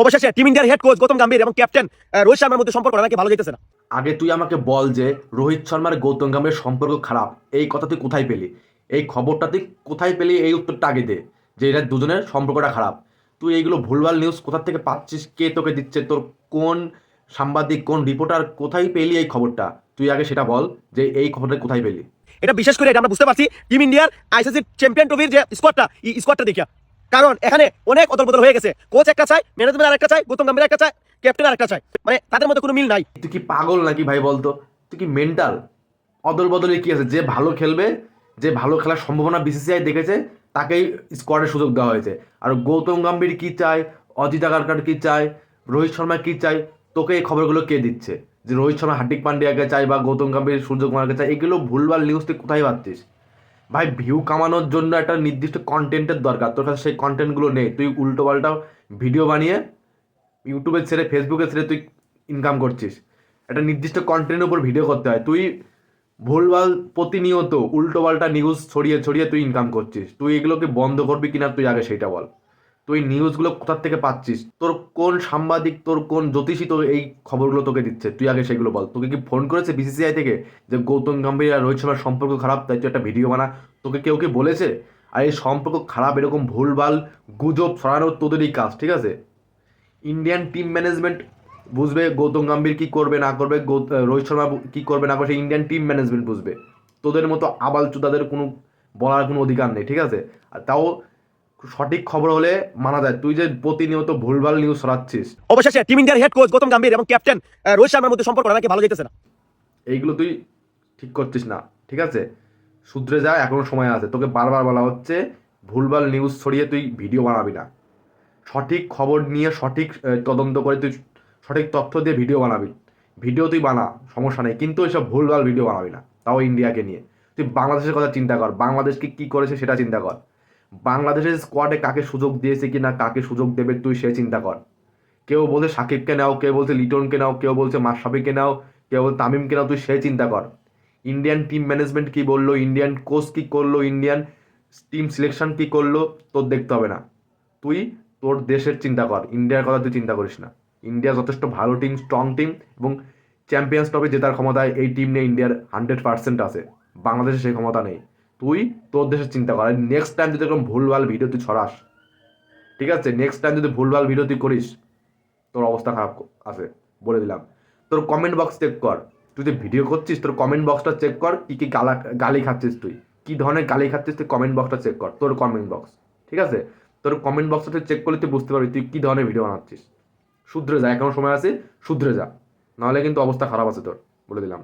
অবশেষে টিম ইন্ডিয়ার head coach Gautam Gambhir এবং ক্যাপ্টেন রোহিত শর্মার মধ্যে সম্পর্ক নাকি ভালো যেতেছে না? আগে তুই আমাকে বল যে রোহিত শর্মার গৌতম গম্ভীরের সম্পর্ক খারাপ এই কথা তুই কোথায় পেলি? এই খবরটা তুই কোথায় পেলি? এই উত্তরটা আগে দে যে এরা দুজনের সম্পর্কটা খারাপ। তুই এইগুলো ভুলভাল নিউজ কোথা থেকে পাচ্ছিস? কে তোকে দিচ্ছে? তোর কোন সাংবাদিক কোন রিপোর্টার কোথায় পেলি এই খবরটা? তুই আগে সেটা বল যে এই খবরটা কোথায় পেলি। এটা বিশেষ করে এটা আমরা বুঝতে পারছি টিম ইন্ডিয়ার আইসিসি চ্যাম্পিয়ন ট্রফির যে স্কোয়াডটা এই স্কোয়াডটা দেখিয়া। কারণ এখানে অনেক অদল বদল হয়ে গেছে। কোচ একটা চাই ম্যানেজমেন্ট আরেকটা চাই গৌতম গাম্ভীর একটা চাই ক্যাপ্টেন আরেকটা চাই মানে তাদের মধ্যে কোনো মিল নাই। তুই কি পাগল নাকি ভাই বলতো? তুই কি মেন্টাল অদল বদলে কি আছে? যে ভালো খেলবে, যে ভালো খেলার সম্ভাবনা বিসিসিআই দেখেছে, তাকেই স্কোয়াডের সুযোগ দেওয়া হয়েছে। আর গৌতম গম্ভীর কি চায়? অজিত আগারকার কি চায়? রোহিত শর্মা কি চায়? তোকে এই খবরগুলো কে দিচ্ছে? যে রোহিত শর্মা, হার্দিক পান্ডিয়াকে চায় বা গৌতম গম্ভীর, সূর্য কুমারকে চায়? এগুলো ভুলভাল নিউজ তুই কোথায় পাচ্ছিস? ভাই ভিউ কামানোর জন্য একটা নির্দিষ্ট কন্টেন্টের দরকার। তোর কাছে সেই কন্টেন্টগুলো নেই। তুই উল্টো পাল্টা ভিডিও বানিয়ে ইউটিউবে ছেড়ে ফেসবুকে ছেড়ে তুই ইনকাম করছিস। একটা নির্দিষ্ট কন্টেন্টের উপর ভিডিও করতে হয়। তুই ভুলভাল প্রতিনিয়ত উল্টো পাল্টা নিউজ ছড়িয়ে ছড়িয়ে তুই ইনকাম করছিস। তুই এগুলোকে বন্ধ করবি কিনা তুই আগে সেটা বল। তুই নিউজগুলো কোথার থেকে পাচ্ছিস? তোর কোন সাংবাদিক, তোর কোন জ্যোতিষী তোর এই খবরগুলো তোকে দিচ্ছে? তুই আগে সেগুলো বল। তোকে কি ফোন করেছে বিসিসিআই থেকে যে গৌতম গম্ভীর আর রোহিত শর্মার সম্পর্ক খারাপ, তাই তুই একটা ভিডিও বানা? তোকে কেউ কি বলেছে? আর এই সম্পর্ক খারাপ, এরকম ভুলভাল গুজব ছড়ানোর তোদেরই কাজ, ঠিক আছে? ইন্ডিয়ান টিম ম্যানেজমেন্ট বুঝবে গৌতম গম্ভীর কী করবে, না করবে রোহিত শর্মা কী করবে, না করবে, সেই ইন্ডিয়ান টিম ম্যানেজমেন্ট বুঝবে। তোদের মতো আবাল চুদাদের কোনো বলার কোনো অধিকার নেই, ঠিক আছে? আর তাও সঠিক খবর হলে মানা যায়। তুই যে প্রতিনিয়ত ভুলভাল নিউজ ছড়াচ্ছিস অবশেষে টিম ইন্ডিয়ার হেড কোচ গৌতম গাম্ভীর এবং ক্যাপ্টেন রোহিত শর্মার মধ্যে সম্পর্ক নাকি ভালো যেতেছে না? এইগুলো তুই ঠিক করছিস না ঠিক আছে? শুধরে যা এখনও সময় আছে। তোকে বারবার বলা হচ্ছে ভুলভাল নিউজ ছড়িয়ে তুই ভিডিও বানাবি না। সঠিক খবর নিয়ে সঠিক তদন্ত করে তুই সঠিক তথ্য দিয়ে ভিডিও বানাবি। ভিডিও তুই বানা সমস্যা নেই। কিন্তু এসব ভুলভাল ভিডিও বানাবি না। তাও ইন্ডিয়াকে নিয়ে। তুই বাংলাদেশের কথা চিন্তা কর। বাংলাদেশকে কি করেছে সেটা চিন্তা কর। বাংলাদেশের স্কোয়াডে কাকে সুযোগ দিয়েছে কি না কাকে সুযোগ দেবে, তুই সে চিন্তা কর। কেউ বলছে সাকিবকে নাও, কেউ বলছে লিটনকে নাও, কেউ বলছে মাশরাফিকে নাও, কেউ বলছে তামিমকে নাও, তুই সে চিন্তা কর। ইন্ডিয়ান টিম ম্যানেজমেন্ট কি বলল ইন্ডিয়ান কোচ কি করল ইন্ডিয়ান টিম সিলেকশন কি করল, তোর দেখতে হবে না। তুই তোর দেশের চিন্তা কর ইন্ডিয়ার কথা তুই চিন্তা করিস না। ইন্ডিয়া যথেষ্ট ভালো টিম স্ট্রং টিম এবং চ্যাম্পিয়ন্স ট্রফি জেতার ক্ষমতায় এই টিম নিয়ে ইন্ডিয়ার হান্ড্রেড পার্সেন্ট আছে। বাংলাদেশে সেই ক্ষমতা নেই। তুই তোর দেশের চিন্তা কর নেক্সট টাইম যদি এরকম ভুলভাল ভিডিও তুই ছড়াস, ঠিক আছে? নেক্সট টাইম যদি ভুলভাল ভিডিও তুই করিস, তোর অবস্থা খারাপ আছে, বলে দিলাম। তোর কমেন্ট বক্স চেক কর। তুই যে ভিডিও করছিস, তোর কমেন্ট বক্সটা চেক কর, কী কী গালা গালি খাচ্ছিস তুই। কি ধরনের গালি খাচ্ছিস তুই কমেন্ট বক্সটা চেক কর, তোর কমেন্ট বক্স ঠিক আছে? তোর কমেন্ট বক্সটা তুই চেক করলে তুই বুঝতে পারবি তুই কী ধরনের ভিডিও বানাচ্ছিস। শুধরে যা, এখন সময় আছে, শুধরে যা। নাহলে কিন্তু অবস্থা খারাপ আছে তোর, বলে দিলাম।